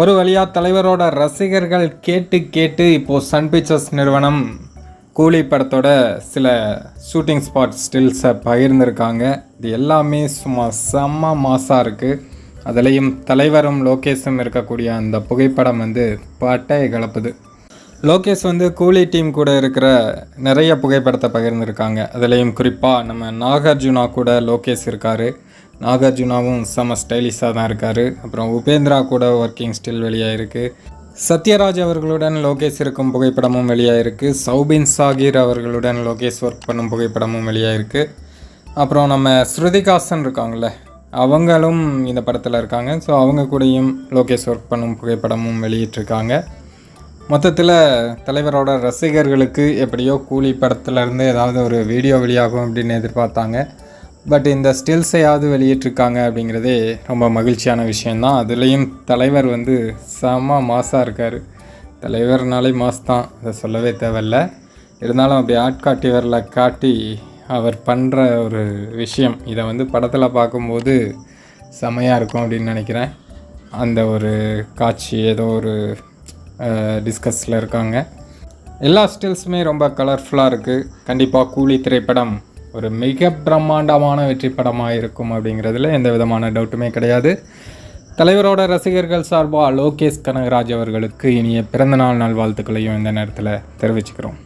ஒரு வழியாக தலைவரோட ரசிகர்கள் கேட்டு கேட்டு இப்போது சன் பிக்சர்ஸ் நிறுவனம் கூலி படத்தோட சில ஷூட்டிங் ஸ்பாட் ஸ்டில்ஸை பகிர்ந்திருக்காங்க. இது எல்லாமே சும்மா செம்ம மாசாக இருக்குது அதுலேயும் தலைவரும் லோகேஷும் இருக்கக்கூடிய அந்த புகைப்படம் வந்து பட்டையை கலப்புது லோகேஷ் வந்து கூலி டீம் கூட இருக்கிற நிறைய புகைப்படத்தை பகிர்ந்திருக்காங்க. அதுலேயும் குறிப்பாக நம்ம நாகார்ஜுனா கூட லோகேஷ் இருக்கார். நாகார்ஜுனாவும் செம ஸ்டைலிஷாக தான் இருக்கார். அப்புறம் உபேந்திரா கூட ஒர்க்கிங் ஸ்டில் வெளியாயிருக்கு சத்யராஜ் அவர்களுடன் லோகேஷ் இருக்கும் புகைப்படமும் வெளியாயிருக்கு சௌபின் சாகிர் அவர்களுடன் லோகேஷ் ஒர்க் பண்ணும் புகைப்படமும் வெளியாயிருக்கு அப்புறம் நம்ம ஸ்ருதிகாசன் இருக்காங்கள்ல அவங்களும் இந்த படத்தில் இருக்காங்க. ஸோ அவங்க கூடயும் லோகேஷ் ஒர்க் பண்ணும் புகைப்படமும் வெளியிட்டிருக்காங்க. மொத்தத்தில் தலைவரோட ரசிகர்களுக்கு எப்படியோ கூலி படத்துலேருந்து ஏதாவது ஒரு வீடியோ வெளியாகும் அப்படின்னு எதிர்பார்த்தாங்க. பட் இந்த ஸ்டில்ஸையாவது வெளியிட்டிருக்காங்க அப்படிங்கிறதே ரொம்ப மகிழ்ச்சியான விஷயந்தான் அதுலேயும் தலைவர் வந்து செம மாசாக இருக்கார். தலைவர்னாலே மாஸ் தான் அதை சொல்லவே தேவையில்ல. இருந்தாலும் அப்படி ஆட்காட்டியவரில் காட்டி அவர் பண்ணுற ஒரு விஷயம் இதை வந்து படத்தில் பார்க்கும்போது செமையாக இருக்கும் அப்படின்னு நினைக்கிறேன். அந்த ஒரு காட்சி ஏதோ ஒரு டிஸ்கஸில் இருக்காங்க. எல்லா ஸ்டில்ஸுமே ரொம்ப கலர்ஃபுல்லாக இருக்குது கண்டிப்பாக கூலி திரைப்படம் ஒரு மிக பிரம்மாண்டமான வெற்றி படமாக இருக்கும் அப்படிங்கிறதுல எந்த விதமான டவுட்டுமே கிடையாது. தலைவரோட ரசிகர்கள் சார்பாக லோகேஷ் கனகராஜ் அவர்களுக்கு இனிய பிறந்தநாள் நல்வாழ்த்துக்களையும் இந்த நேரத்தில் தெரிவிச்சுக்கிறோம்.